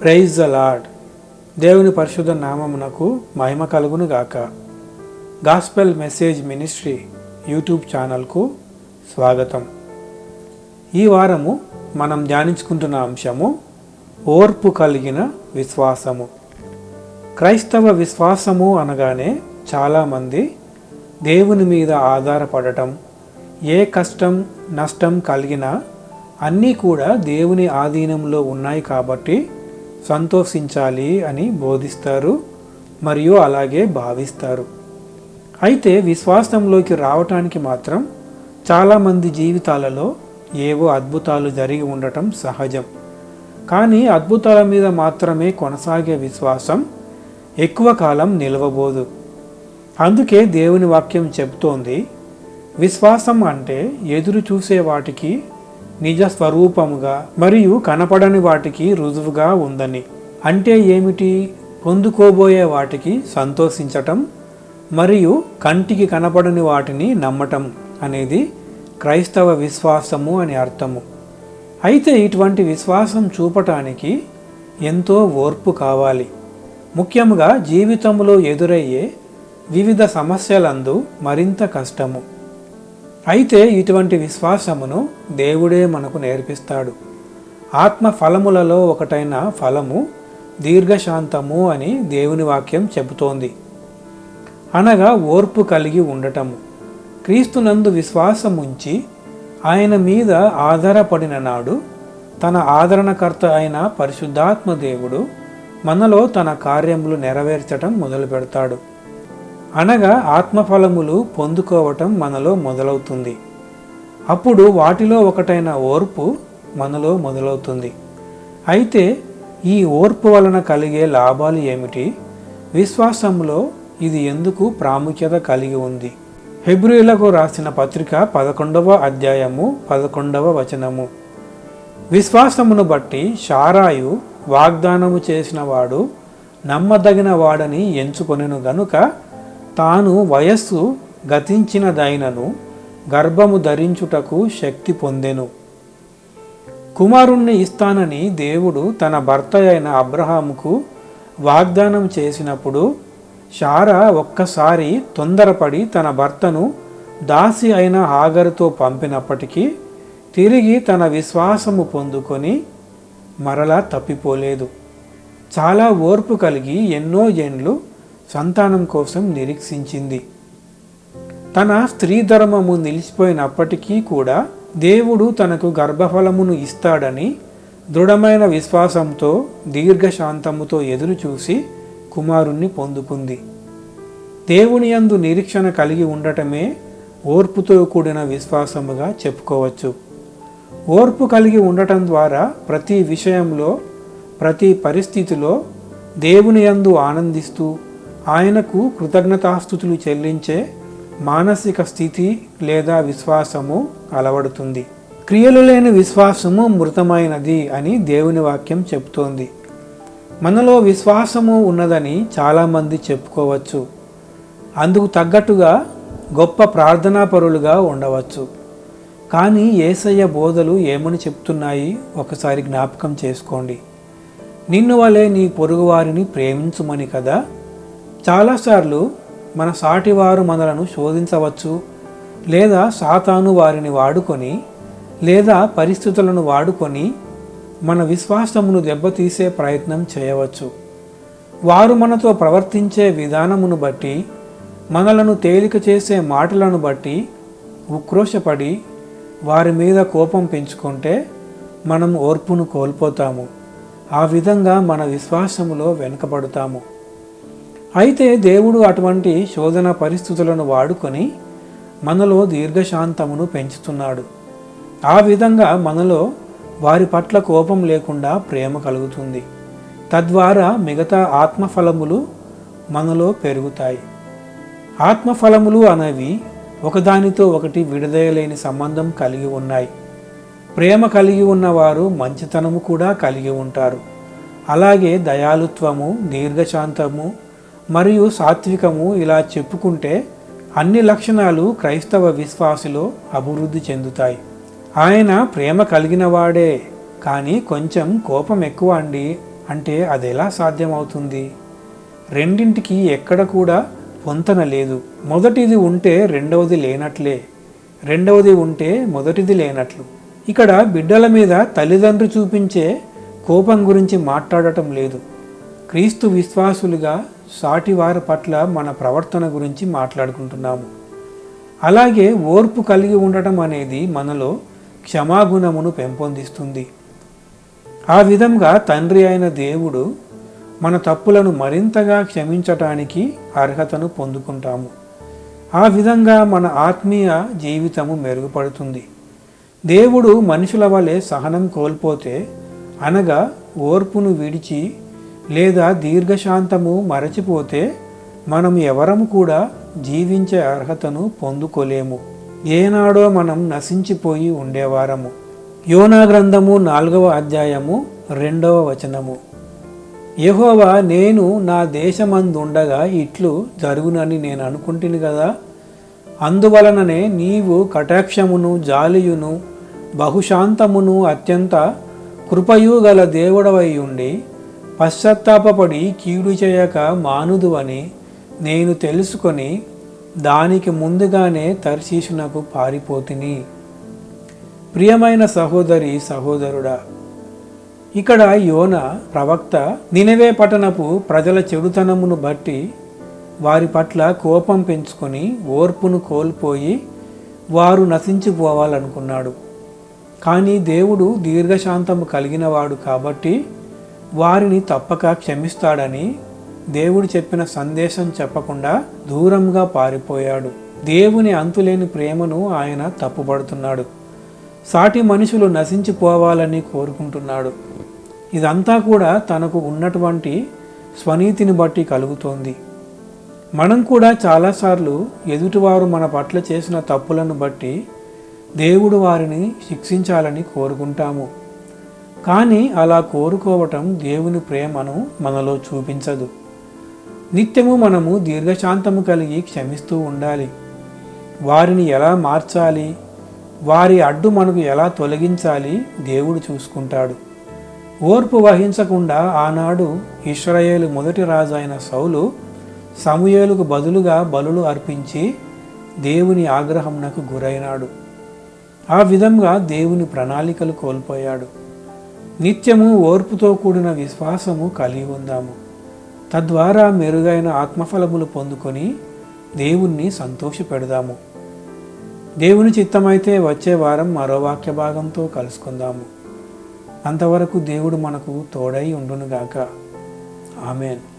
Praise the lord దేవుని పరిశుద్ధ నామమునకు మహిమ కలుగును గాక. గాస్పెల్ మెసేజ్ మినిస్ట్రీ యూట్యూబ్ ఛానల్కు స్వాగతం. ఈ వారము మనం ధ్యానించుకుంటున్న అంశము ఓర్పు కలిగిన విశ్వాసము. క్రైస్తవ విశ్వాసము అనగానే చాలామంది దేవుని మీద ఆధారపడటం ఏ కష్టం నష్టం కలిగినా అన్నీ కూడా దేవుని ఆధీనంలో ఉన్నాయి కాబట్టి సంతోషించాలి అని బోధిస్తారు మరియు అలాగే భావిస్తారు. అయితే విశ్వాసంలోకి రావటానికి మాత్రం చాలామంది జీవితాలలో ఏవో అద్భుతాలు జరిగి ఉండటం సహజం. కానీ అద్భుతాల మీద మాత్రమే కొనసాగే విశ్వాసం ఎక్కువ కాలం నిలవబోదు. అందుకే దేవుని వాక్యం చెబుతోంది విశ్వాసం అంటే ఎదురు చూసే వాటికి నిజ స్వరూపముగా మరియు కనపడని వాటికి రుజువుగా ఉందని. అంటే ఏమిటి? పొందుకోబోయే వాటికి సంతోషించటం మరియు కంటికి కనపడని వాటిని నమ్మటం అనేది క్రైస్తవ విశ్వాసము అని అర్థము. అయితే ఇటువంటి విశ్వాసం చూపటానికి ఎంతో ఓర్పు కావాలి. ముఖ్యంగా జీవితంలో ఎదురయ్యే వివిధ సమస్యలందు మరింత కష్టము. అయితే ఇటువంటి విశ్వాసమును దేవుడే మనకు నేర్పిస్తాడు. ఆత్మ ఫలములలో ఒకటైన ఫలము దీర్ఘశాంతము అని దేవుని వాక్యం చెబుతోంది. అనగా ఓర్పు కలిగి ఉండటము. క్రీస్తునందు విశ్వాసముంచి ఆయన మీద ఆధారపడిన నాడు తన ఆదరణకర్త అయిన పరిశుద్ధాత్మ దేవుడు మనలో తన కార్యములు నెరవేర్చటం మొదలు పెడతాడు అనగా ఆత్మఫలములు పొందుకోవటం మనలో మొదలవుతుంది. అప్పుడు వాటిలో ఒకటైన ఓర్పు మనలో మొదలవుతుంది. అయితే ఈ ఓర్పు వలన కలిగే లాభాలు ఏమిటి? విశ్వాసంలో ఇది ఎందుకు ప్రాముఖ్యత కలిగి ఉంది? హెబ్రిలకు రాసిన పత్రిక పదకొండవ అధ్యాయము పదకొండవ వచనము. విశ్వాసమును బట్టి షారాయు వాగ్దానము చేసిన వాడు నమ్మదగిన వాడని ఎంచుకొనెను గనుక తాను వయస్సు గతించినదైనను గర్భము ధరించుటకు శక్తి పొందెను. కుమారుణ్ణి ఇస్తానని దేవుడు తన భర్త అయిన అబ్రహాముకు వాగ్దానం చేసినప్పుడు షారా ఒక్కసారి తొందరపడి తన భర్తను దాసి అయిన హాగరుతో పంపినప్పటికీ తిరిగి తన విశ్వాసము పొందుకొని మరలా తప్పిపోలేదు. చాలా ఓర్పు కలిగి ఎన్నో ఏండ్లు సంతానం కోసం నిరీక్షించింది. తన స్త్రీ ధర్మము నిలిచిపోయినప్పటికీ కూడా దేవుడు తనకు గర్భఫలమును ఇస్తాడని దృఢమైన విశ్వాసంతో దీర్ఘశాంతముతో ఎదురుచూసి కుమారుణ్ణి పొందుకుంది. దేవుని యందు నిరీక్షణ కలిగి ఉండటమే ఓర్పుతో కూడిన విశ్వాసముగా చెప్పుకోవచ్చు. ఓర్పు కలిగి ఉండటం ద్వారా ప్రతి విషయంలో ప్రతి పరిస్థితిలో దేవుని యందు ఆనందిస్తూ ఆయనకు కృతజ్ఞతాస్థుతులు చెల్లించే మానసిక స్థితి లేదా విశ్వాసము అలవడుతుంది క్రియలు లేని విశ్వాసము మృతమైనది అని దేవుని వాక్యం చెబుతోంది మనలో విశ్వాసము ఉన్నదని చాలామంది చెప్పుకోవచ్చు. అందుకు తగ్గట్టుగా గొప్ప ప్రార్థనాపరులుగా ఉండవచ్చు. కానీ ఏసయ్య బోధలు ఏమని చెప్తున్నాయి? ఒకసారి జ్ఞాపకం చేసుకోండి. నిన్ను వలె నీ పొరుగువారిని ప్రేమించుమని కదా చాలాసార్లు మన సాటివారు మనలను శోధించవచ్చు లేదా సాతాను వారిని వాడుకొని లేదా పరిస్థితులను వాడుకొని మన విశ్వాసమును దెబ్బతీసే ప్రయత్నం చేయవచ్చు. వారు మనతో ప్రవర్తించే విధానమును బట్టి మనలను తేలిక చేసే మాటలను బట్టి ఉక్రోషపడి వారి మీద కోపం పెంచుకుంటే మనం ఓర్పును కోల్పోతాము. ఆ విధంగా మన విశ్వాసములో వెనుకబడతాము. అయితే దేవుడు అటువంటి శోధన పరిస్థితులను వాడుకొని మనలో దీర్ఘశాంతమును పెంచుతున్నాడు. ఆ విధంగా మనలో వారి పట్ల కోపం లేకుండా ప్రేమ కలుగుతుంది. తద్వారా మిగతా ఆత్మఫలములు మనలో పెరుగుతాయి. ఆత్మఫలములు అనేవి ఒకదానితో ఒకటి విడదయలేని సంబంధం కలిగి ఉన్నాయి. ప్రేమ కలిగి ఉన్నవారు మంచితనము కూడా కలిగి ఉంటారు. అలాగే దయాలుత్వము దీర్ఘశాంతము మరియు సాత్వికము ఇలా చెప్పుకుంటే అన్ని లక్షణాలు క్రైస్తవ విశ్వాసులో అభివృద్ధి చెందుతాయి. ఆయన ప్రేమ కలిగినవాడే కానీ కొంచెం కోపం ఎక్కువ అండి అంటే అది ఎలా సాధ్యమవుతుంది? రెండింటికి ఎక్కడ కూడా పొంతన లేదు. మొదటిది ఉంటే రెండవది లేనట్లే. రెండవది ఉంటే మొదటిది లేనట్లు. ఇక్కడ బిడ్డల మీద తల్లిదండ్రులు చూపించే కోపం గురించి మాట్లాడటం లేదు. క్రీస్తు విశ్వాసులుగా సాటివారి పట్ల మన ప్రవర్తన గురించి మాట్లాడుకుంటున్నాము. అలాగే ఓర్పు కలిగి ఉండటం అనేది మనలో క్షమాగుణమును పెంపొందిస్తుంది. ఆ విధంగా తండ్రి అయిన దేవుడు మన తప్పులను మరింతగా క్షమించటానికి అర్హతను పొందుకుంటాము. ఆ విధంగా మన ఆత్మీయ జీవితము మెరుగుపడుతుంది. దేవుడు మనుషుల వలె సహనం కోల్పోతే అనగా ఓర్పును విడిచి లేదా దీర్ఘశాంతము మరచిపోతే మనం ఎవరము కూడా జీవించే అర్హతను పొందుకోలేము. ఏనాడో మనం నశించిపోయి ఉండేవారము. యోనా గ్రంథము నాలుగవ అధ్యాయము రెండవ వచనము. యహోవా నేను నా దేశమందుండగా ఇట్లు జరుగునని నేను అనుకుంటుని కదా అందువలననే నీవు కటాక్షమును జాలియును బహుశాంతమును అత్యంత కృపయు గల దేవుడవై ఉండి పశ్చాత్తాపపడి కీడు చేయక మానుదువని నేను తెలుసుకొని దానికి ముందుగానే తర్శీషునకు పారిపోతిని. ప్రియమైన సహోదరి సహోదరుడా ఇక్కడ యోన ప్రవక్త నినవే పట్టణపు ప్రజల చెడుతనమును బట్టి వారి పట్ల కోపం పెంచుకొని ఓర్పును కోల్పోయి వారు నశించిపోవాలనుకున్నాడు. కానీ దేవుడు దీర్ఘశాంతము కలిగినవాడు కాబట్టి వారిని తప్పక క్షమిస్తాడని దేవుడు చెప్పిన సందేశం చెప్పకుండా దూరంగా పారిపోయాడు. దేవుని అంతులేని ప్రేమను ఆయన తప్పుపడుతున్నాడు సాటి మనుషులు నశించిపోవాలని కోరుకుంటున్నాడు. ఇదంతా కూడా తనకు ఉన్నటువంటి స్వనీతిని బట్టి కలుగుతోంది. మనం కూడా చాలాసార్లు ఎదుటివారు మన పట్ల చేసిన తప్పులను బట్టి దేవుడు వారిని శిక్షించాలని కోరుకుంటాము. కానీ అలా కోరుకోవటం దేవుని ప్రేమను మనలో చూపించదు. నిత్యము మనము దీర్ఘశాంతము కలిగి క్షమిస్తూ ఉండాలి. వారిని ఎలా మార్చాలి? వారి అడ్డు మనకు ఎలా తొలగించాలి? దేవుడు చూసుకుంటాడు. ఓర్పు వహించకుండా ఆనాడు ఇస్రాయేలు మొదటి రాజు అయిన సౌలు సమూయేలుకు బదులుగా బలులు అర్పించి దేవుని ఆగ్రహంనకు గురైనాడు. ఆ విధంగా దేవుని ప్రణాళికలు కోల్పోయాడు. నిత్యము ఓర్పుతో కూడిన విశ్వాసము కలిగి ఉందాము. తద్వారా మెరుగైన ఆత్మఫలములు పొందుకొని దేవుణ్ణి సంతోషపెడదాము. దేవుని చిత్తమైతే వచ్చే వారం మరో వాక్య భాగంతో కలుసుకుందాము. అంతవరకు దేవుడు మనకు తోడై ఉండునుగాక. ఆమెన్.